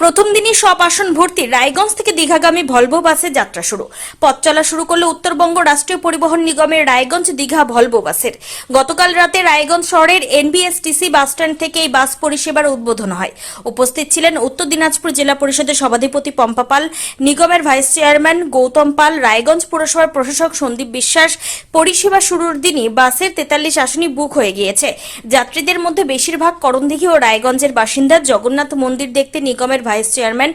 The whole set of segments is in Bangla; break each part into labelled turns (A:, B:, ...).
A: প্রথম দিনই সব আসন ভর্তি রায়গঞ্জ থেকে দীঘাগামী ভলভো বাসে যাত্রা শুরু। পথ চলা শুরু করল উত্তরবঙ্গ রাষ্ট্রীয় পরিবহন নিগমের রায়গঞ্জ দীঘা ভলভো বাসের। গতকাল রাতে রায়গঞ্জ শহরের এনবিএসটিসি বাসস্ট্যান্ড থেকে এই বাস পরিষেবার উদ্বোধন হয়। উপস্থিত ছিলেন উত্তর দিনাজপুর জেলা পরিষদের সভাধিপতি পম্পা পাল, নিগমের ভাইস চেয়ারম্যান গৌতম পাল, রায়গঞ্জ পুরসভার প্রশাসক সন্দীপ বিশ্বাস। পরিষেবা শুরুর দিনই বাসের তেতাল্লিশ আসনই বুক হয়ে গিয়েছে। যাত্রীদের মধ্যে বেশিরভাগ করণদিঘি ও রায়গঞ্জের বাসিন্দা জগন্নাথ মন্দির দেখতে নিগমের ভাইস চেয়ারম্যান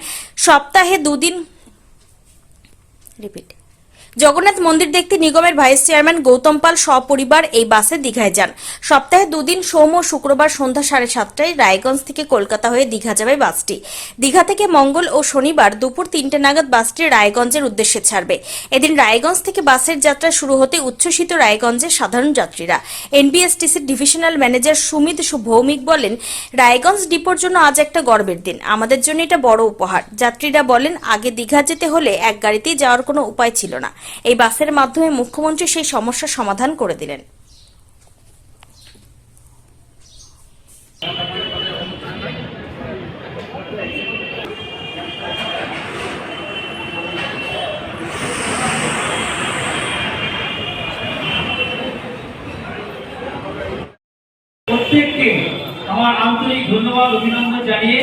A: সপ্তাহে দুদিন রিপিট। জগন্নাথ মন্দির দেখতে নিগমের ভাইস চেয়ারম্যান গৌতম পাল সপরিবার এই বাসে দীঘায় যান। সপ্তাহে দুদিন সোম ও শুক্রবার সন্ধ্যা সাড়ে সাতটায় রায়গঞ্জ থেকে কলকাতা হয়ে দীঘা যাবে বাসটি। দীঘা থেকে মঙ্গল ও শনিবার দুপুর তিনটে নাগাদ বাসটি রায়গঞ্জের উদ্দেশ্যে ছাড়বে। এদিন রায়গঞ্জ থেকে বাসের যাত্রা শুরু হতে উচ্ছ্বসিত রায়গঞ্জের সাধারণ যাত্রীরা। এনবিএসটিসির ডিভিশনাল ম্যানেজার সুমিত ভৌমিক বলেন, রায়গঞ্জ ডিপোর জন্য আজ একটা গর্বের দিন। আমাদের জন্য এটা বড় উপহার। যাত্রীরা বলেন, আগে দীঘা যেতে হলে এক গাড়িতেই যাওয়ার কোনো উপায় ছিল না। এই বাসের মাধ্যমে মুখ্যমন্ত্রী সেই সমস্যার সমাধান করে দিলেন।
B: প্রত্যেককে আমার আন্তরিক ধন্যবাদ, অভিনন্দন জানিয়ে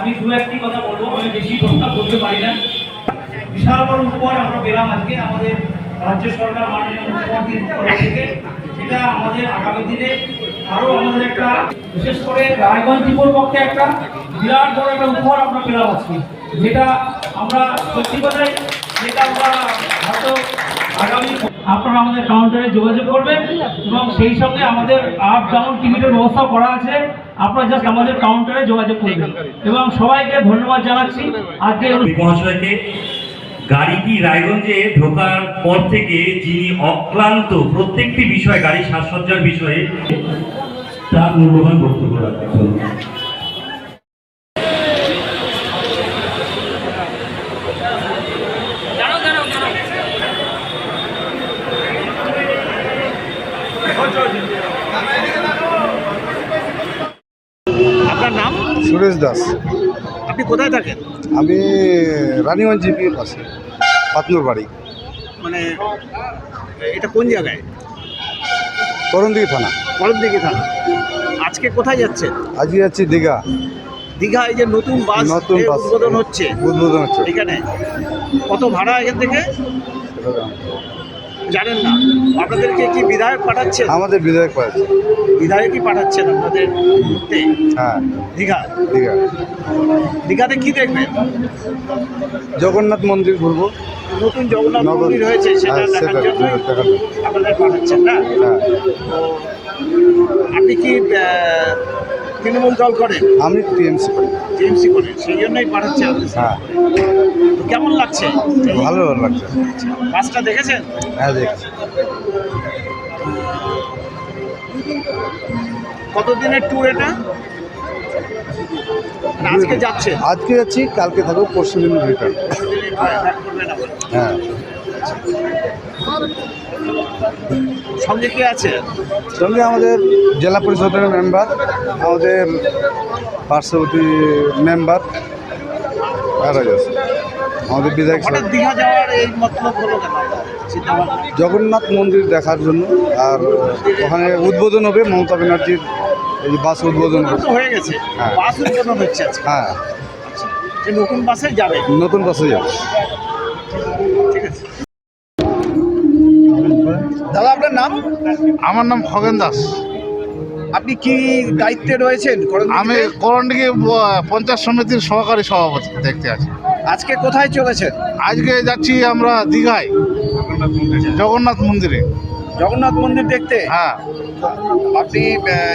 B: আমি দু একটি কথা বলব। আমি বেশি কথা বলতে পারি না। বিশাল বড় উপহার আমরা পেলাম আজকে আমাদের রাজ্য সরকার মাননীয় মুখ্যমন্ত্রীর থেকে। সেটা আমাদের আগামী দিনে আরও আমাদের একটা, বিশেষ করে রায়গঞ্জ দ্বীপের পক্ষে একটা বিরাট বড় একটা উপহার আমরা পেলাম আজকে, যেটা আমরা সত্যি কথাই, যেটা আমরা হয়তো আগামী আপনারা আমাদের কাউন্টারে যোগাযোগ করবেন এবং সেই সঙ্গে আমাদের আপ ডাউন টিকিটের ব্যবস্থা করা আছে। আপনারা জাস্ট আমাদের কাউন্টারে যোগাযোগ করবেন। এবং সবাইকে ধন্যবাদ জানাচ্ছি। আজকে
C: গাড়িটি রায়গঞ্জে ঢোকার পর থেকে যিনি অক্লান্ত প্রত্যেকটি বিষয় গাড়ি সাজসজ্জার বিষয়ে তার মূল্যবান বক্তব্য রাখার জন্য
D: আপনার নাম?
E: সুরেশ দাস।
D: আপনি কোথায় থাকেন?
E: আমি রানীগঞ্জ জিপির পাশে পাতনুর বাড়ি।
D: মানে এটা কোন জায়গায়?
E: করণদিঘি থানা।
D: করণদিঘি থানা। আজকে কোথায় যাচ্ছে?
E: আজকে যাচ্ছি দীঘা।
D: দীঘা এই যে নতুন বাস
E: নতুন বাস।
D: উদ্বোধন হচ্ছে।
E: উদ্বোধন হচ্ছে।
D: এখানে। কত ভাড়া এখান থেকে? জানেন না। আপনাদেরকে কি বিধায়ক পাঠাচ্ছেন?
E: আমাদের বিধায়ক পাচ্ছে
D: বিধায়কই পাঠাচ্ছেন আপনাদের ঘুরতে
E: হ্যাঁ।
D: দীঘা?
E: দীঘা।
D: দীঘাতে কি দেখবেন?
E: জগন্নাথ মন্দির ঘুরবো।
D: নতুন জগন্নাথ মন্দির হয়েছে সেটা
E: হ্যাঁ,
D: দেখার জন্য আপনাদের পাঠাচ্ছেন না?
E: হ্যাঁ।
D: আপনি কি তৃণমূল দল করেন?
E: আমি টিএমসি করি।
D: টিএমসি করেন সেই জন্যই পাঠাচ্ছে
E: হ্যাঁ।
D: কেমন লাগছে?
E: ভালো ভালো লাগছে।
D: বাসটা দেখেছেন?
E: হ্যাঁ দেখছি।
D: কতদিনের ট্যুর এটা? আজকে যাচ্ছেন
E: আজকে যাচ্ছি কালকে থাকব পরশু দিন রিটার্ন। হ্যাঁ।
D: সঙ্গে কে আছে?
E: সঙ্গে আমাদের জেলা পরিষদের মেম্বার আমাদের পার্শ্ববর্তী মেম্বার আর আছে। আমাদের বিধায়ক
D: দীঘা যাওয়ার এই মতলব হলো কেন? চিন্তা ভাবনা
E: জগন্নাথ মন্দির দেখার জন্য আর ওখানে উদ্বোধন হবে মমতা ব্যানার্জির এই বাস উদ্বোধন
D: হয়ে গেছে।
E: হ্যাঁ।
D: বাস উদ্বোধন হচ্ছে
E: হ্যাঁ।
D: যে নতুন বাসে যাবে।
E: নতুন বাসে যাবে।
D: ঠিক আছে। দাদা আপনার নাম?
F: আমার নাম খগেন দাস।
D: আপনি কি দায়িত্বে রয়েছেন?
F: আমি করণডিঘি পঞ্চায়েত সমিতির সহকারী সভাপতি দেখতে আছি।
D: আজকে কোথায় চলেছেন?
F: আজকে যাচ্ছি আমরা দীঘায় জগন্নাথ মন্দিরে।
D: জগন্নাথ মন্দির দেখতে?
F: হ্যাঁ।
D: আপনি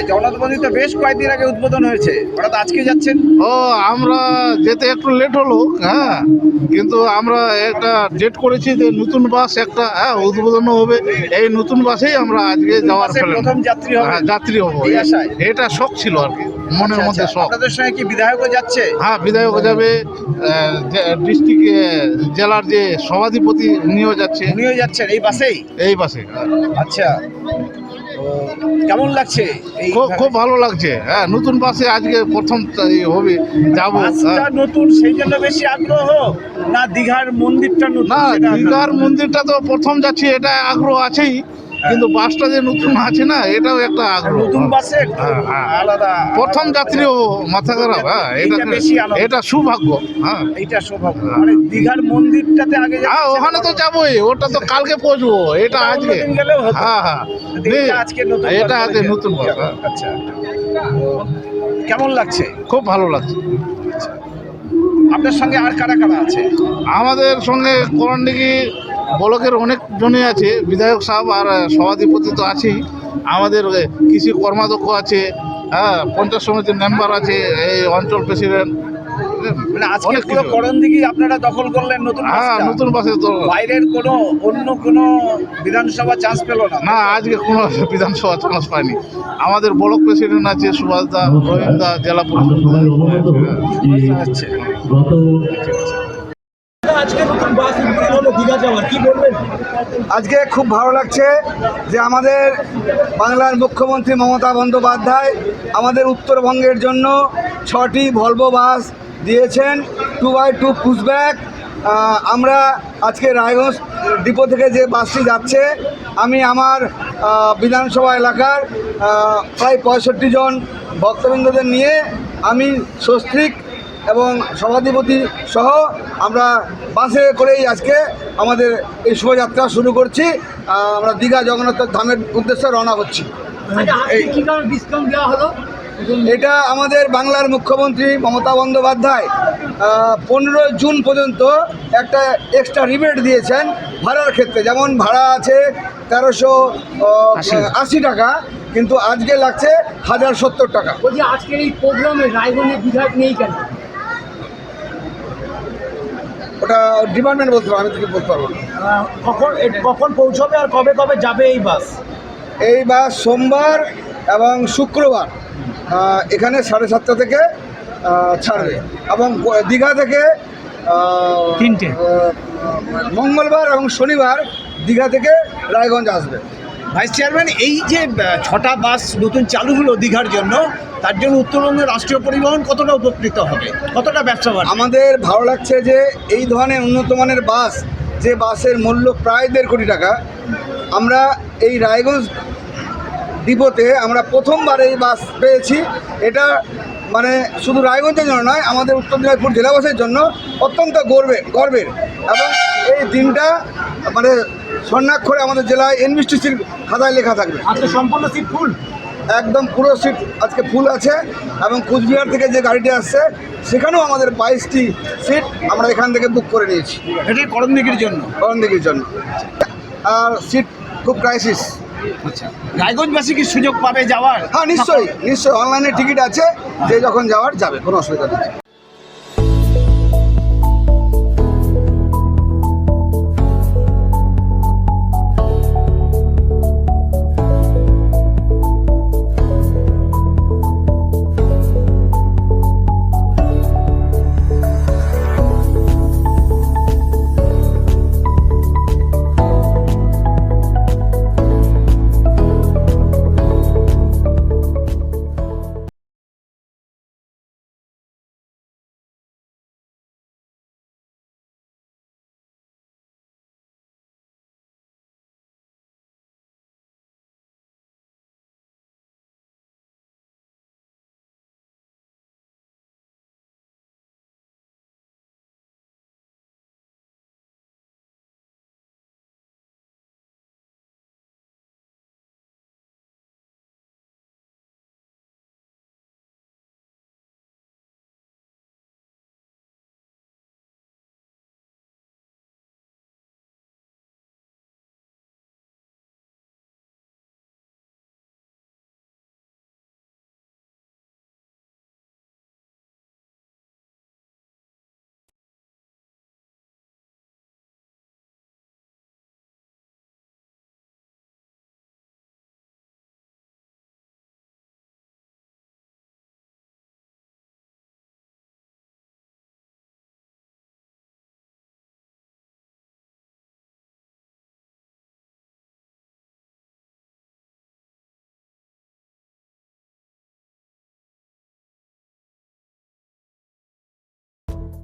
D: জগন্নাথ মন্দির তো বেশ কয়েকদিন আগে উদ্বোধন হয়েছে। হঠাৎ আজকে যাচ্ছেন?
F: ও আমরা যেতে একটু লেট হলো হ্যাঁ। কিন্তু আমরা একটা ডেট করেছি যে নতুন বাস একটা হ্যাঁ উদ্বোধন হবে। এই নতুন বাসেই আমরা আজকে যাওয়ার
D: প্রথম যাত্রী হবে।
F: হ্যাঁ যাত্রী হব। এটা শখ ছিল আর কি। মনের
D: আচ্ছা,
F: মধ্যে
D: আচ্ছা।
F: শখ
D: আপনাদের সঙ্গে কি বিধায়কও যাচ্ছে?
F: হ্যাঁ বিধায়ক যাবে। ডিস্ট্রিক্ট জেলার যে সভাধিপতি উনিও যাচ্ছে।
D: উনিও যাচ্ছেন এই বাসেই
F: এই বাসে
D: আচ্ছা। কেমন লাগছে
F: খুব খুব ভালো লাগছে। হ্যাঁ নতুন বাসে আজকে প্রথম হবে যাব। হ্যাঁ।
D: নতুন সেই জন্য বেশি আগ্রহ? না দীঘার মন্দিরটা নতুন
F: না দীঘার মন্দিরটা তো প্রথম যাচ্ছি এটা আগ্রহ আছেই। কিন্তু বাসটা যে নতুন আছে না এটাও একটা আগ্রহ।
D: নতুন বাসে
F: হ্যাঁ, হ্যাঁ।
D: আলাদা
F: প্রথম যাত্রীও মাথা খারাপ হ্যাঁ এটা
D: বেশি
F: এটা সৌভাগ্য হ্যাঁ।
D: এটা সৌভাগ্য। মানে দীঘার মন্দিরটাতে আগে
F: হ্যাঁ ওখানে তো যাবোই ওটা তো কালকে পৌঁছবো এটা আজকে। হ্যাঁ হ্যাঁ।
D: আজকে নতুন
F: এটা আজকে নতুন বাস।
D: আচ্ছা। কেমন লাগছে?
F: খুব ভালো লাগছে।
D: আপনার সঙ্গে আর কারা কারা আছে?
F: আমাদের সঙ্গে করণডিগি ব্লকের অনেক জনই আছে বিধায়ক সাহেব আর সভাধিপতি তো আছেই। আমাদের কৃষি কর্মাধ্যক্ষ আছে হ্যাঁ পঞ্চায়েত সমিতির মেম্বার আছে এই অঞ্চল প্রেসিডেন্ট
D: মানে আজকে
F: অনেক কিছু।
D: করণ আপনারা দখল করলেন নতুন
F: হ্যাঁ নতুন বাসে তো
D: বাইরের কোনো অন্য কোনো বিধানসভা চান্স পেল না?
F: না আজকে কোনো বিধানসভা চান্স পায়নি আমাদের ব্লক প্রেসিডেন্ট আছে সুভাষ দা রহিম দা জেলা
C: অবগত। যে
D: আচ্ছা।
B: আজকে নতুন
E: আজকে খুব ভালো লাগছে যে আমাদের বাংলার মুখ্যমন্ত্রী মমতা বন্দ্যোপাধ্যায় আমাদের উত্তরবঙ্গের জন্য ছটি ভলভো বাস দিয়েছেন টু বাই টু পুশব্যাক আমরা আজকে রায়গঞ্জ ডিপো থেকে যে বাসটি যাচ্ছে, আমি আমার বিধানসভা এলাকার প্রায় পঁয়ষট্টি জন ভক্তবৃন্দদের নিয়ে আমি সস্ত্রিক এবং সভাধিপতি সহ আমরা বাসে করেই আজকে আমাদের এই শোভাযাত্রা শুরু করছি। আমরা দীঘা জগন্নাথ ধামের উদ্দেশ্যে রওনা হচ্ছি। এই-
B: কি কারণে ডিসকাউন্ট দেওয়া হলো?
E: এটা আমাদের বাংলার মুখ্যমন্ত্রী মমতা বন্দ্যোপাধ্যায় পনেরো জুন পর্যন্ত একটা এক্সট্রা রিবেট দিয়েছেন ভাড়ার ক্ষেত্রে। যেমন ভাড়া আছে তেরোশো আশি। টাকা কিন্তু আজকে লাগছে হাজার সত্তর টাকা।
B: বলছি আজকের এই প্রোগ্রামে রায়গঞ্জের বিধায়ক নেই কেন?
E: ওটা ডিপার্টমেন্ট বলতে পারব আমি থেকে বলতে পারব না।
B: কখন কখন পৌঁছবে আর কবে কবে যাবে এই বাস?
E: এই বাস সোমবার এবং শুক্রবার এখানে সাড়ে সাতটা থেকে ছাড়বে এবং দীঘা থেকে
B: তিনটে।
E: মঙ্গলবার এবং শনিবার দীঘা থেকে রায়গঞ্জ আসবে।
D: ভাইস চেয়ারম্যান এই যে ছটা বাস নতুন চালু হলো দীঘার জন্য, তার জন্য উত্তরবঙ্গের রাষ্ট্রীয় পরিবহন কতটা উপকৃত হবে? কতটা ব্যবসা
E: আমাদের ভালো লাগছে যে, এই ধরনের উন্নত মানের বাস, যে বাসের মূল্য প্রায় দেড় কোটি টাকা, আমরা এই রায়গঞ্জ ডিপোতে আমরা প্রথমবার এই বাস পেয়েছি। এটা মানে শুধু রায়গঞ্জের জন্য নয়, আমাদের উত্তর দিনাজপুর জেলাবাসীর জন্য অত্যন্ত গর্বের গর্বের। এবং এই দিনটা মানে স্বর্ণাক্ষরে আমাদের জেলায় এনবিসটিসির খাতায় লেখা থাকবে।
B: আজকে সম্পূর্ণ সিট ফুল?
E: একদম পুরো সিট আজকে ফুল আছে এবং কুচবিহার থেকে যে গাড়িটি আসছে সেখানেও আমাদের বাইশটি সিট আমরা এখান থেকে বুক করে নিয়েছি।
D: এটা করণ দিঘির জন্য?
E: করণদিঘির জন্য। আর সিট খুব ক্রাইসিস
D: রায়গঞ্জবাসী কি সুযোগ পাবে যাওয়ার?
E: হ্যাঁ নিশ্চয়ই নিশ্চয়ই অনলাইনে টিকিট আছে যে যখন যাওয়ার যাবে কোনো অসুবিধা নেই।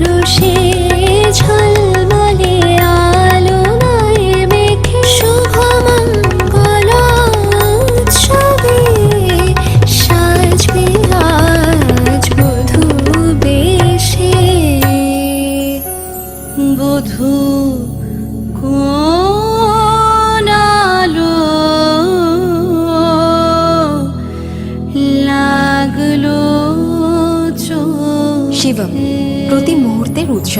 G: পরশে ঝলমলে